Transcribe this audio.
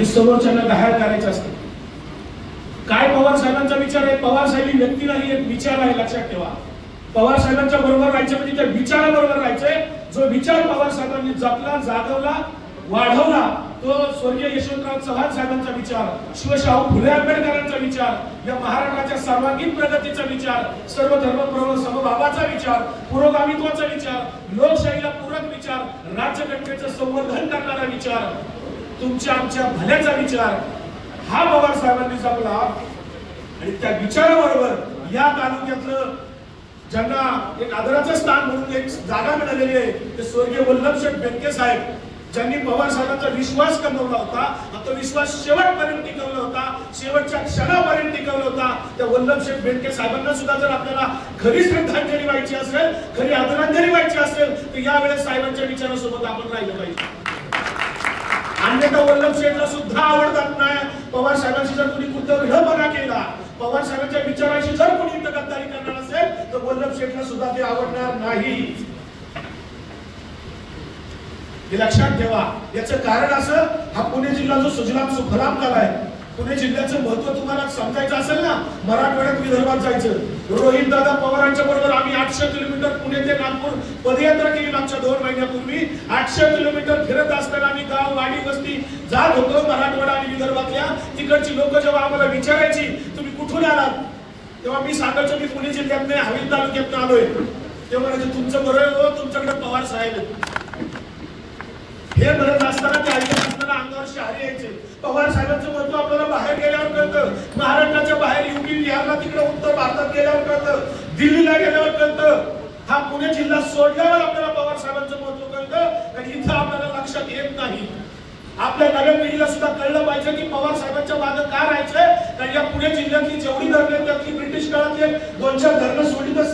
आणि समोरच्यांना घायल करायचं असतं. काय पवार साहेबांचा विचार आहे? पवार साहेब ही व्यक्ती नाही एक विचार आहे लक्षात ठेवा. पवार साहेबांच्या बरोबर राहायचं म्हणजे त्या विचाराबरोबर राहायचंय. जो विचार पवार साहेबांनी जपला जागवला वाढवला तो स्वर्गीय यशवंतराव चव्हाण साहेबांचा विचार शिवशाहू फुले आंबेडकरांचा विचार या महाराष्ट्राच्या सर्वांगीण प्रगतीचा विचार सर्व धर्मप्रवण समभावाचा विचार पुरोगामित्वाचा विचार लोकशाहीला पूरक विचार राज्यघटनेचं संवर्धन करणारा विचार तुमच्या आमच्या भल्याचा विचार हा पवार साहेबांनी जपला आणि त्या विचाराबरोबर या तालुक्यातलं ज्यांना एक आदराचं स्थान म्हणून एक जागा मिळालेली आहे ते स्वर्गीय वल्लभशेठ बेनके साहेब ज्यांनी पवार साहेबांचा विश्वास कमवला होता तो विश्वास शेवटपर्यंत टिकवला होता शेवटच्या क्षणापर्यंत टिकवला होता त्या वल्लभशेठ बेनके साहेबांना सुद्धा जर आपल्याला खरी श्रद्धांजली व्हायची असेल खरी आदरांजली व्हायची असेल तर यावेळेस साहेबांच्या विचारासोबत आपण राहिलं पाहिजे. अन्यथा वल्लभ शेठला सुद्धा आवडतात नाही. पवार साहेबांशी जर कोणी खुद्द विडंबना केला पवार साहेबांच्या विचाराशी जर कोणी इथं करणार असेल तर वल्लभ शेठला सुद्धा ते आवडणार नाही. हे लक्षात ठेवा. याचं कारण असं हा पुणे जिल्हा जो सुजलाम सुफलाम झालाय पुणे जिल्ह्याचं महत्त्व तुम्हाला समजायचं असेल ना मराठवाड्यात विदर्भात जायचं. रोहित दादा पवारांच्या बरोबर आम्ही आठशे किलोमीटर पुणे ते नागपूर पदयात्रा केली मागच्या दोन महिन्यापूर्वी. आठशे किलोमीटर फिरत असताना आम्ही वस्ती जात होतो मराठवाडा आणि विदर्भातल्या. तिकडची लोक जेव्हा आम्हाला विचारायची तुम्ही कुठून आलात? तेव्हा मी सांगायचो मी पुणे जिल्ह्यात हवेल तालुक्यात आलोय. तेव्हा म्हणायचे तुमचं बरं हो तुमच्याकडे पवार साहेब हे म्हणत असताना ते ऐकत असताना अंगावर शहारे यायचे. पवार साहेबांचं महत्त्व आपल्याला बाहेर गेल्यावर कळतं. महाराष्ट्राच्या बाहेर युपी बिहारला तिकडे उत्तर भारतात गेल्यावर कळतं. दिल्लीला गेल्यावर कळतं. हा पुणे जिल्हा सोडल्यावर आपल्याला पवार साहेबांचं महत्त्व कळतं. आणि इथं आपल्याला लक्षात येत नाही. आपल्या नव्या पिढीला सुद्धा कळलं पाहिजे की पवार साहेबांच्या मागे का राहायचंय? कारण या पुणे जिल्ह्यातली जेवढी धरणं त्यातली ब्रिटिश काळातले दोन चार धरणं सोडली तर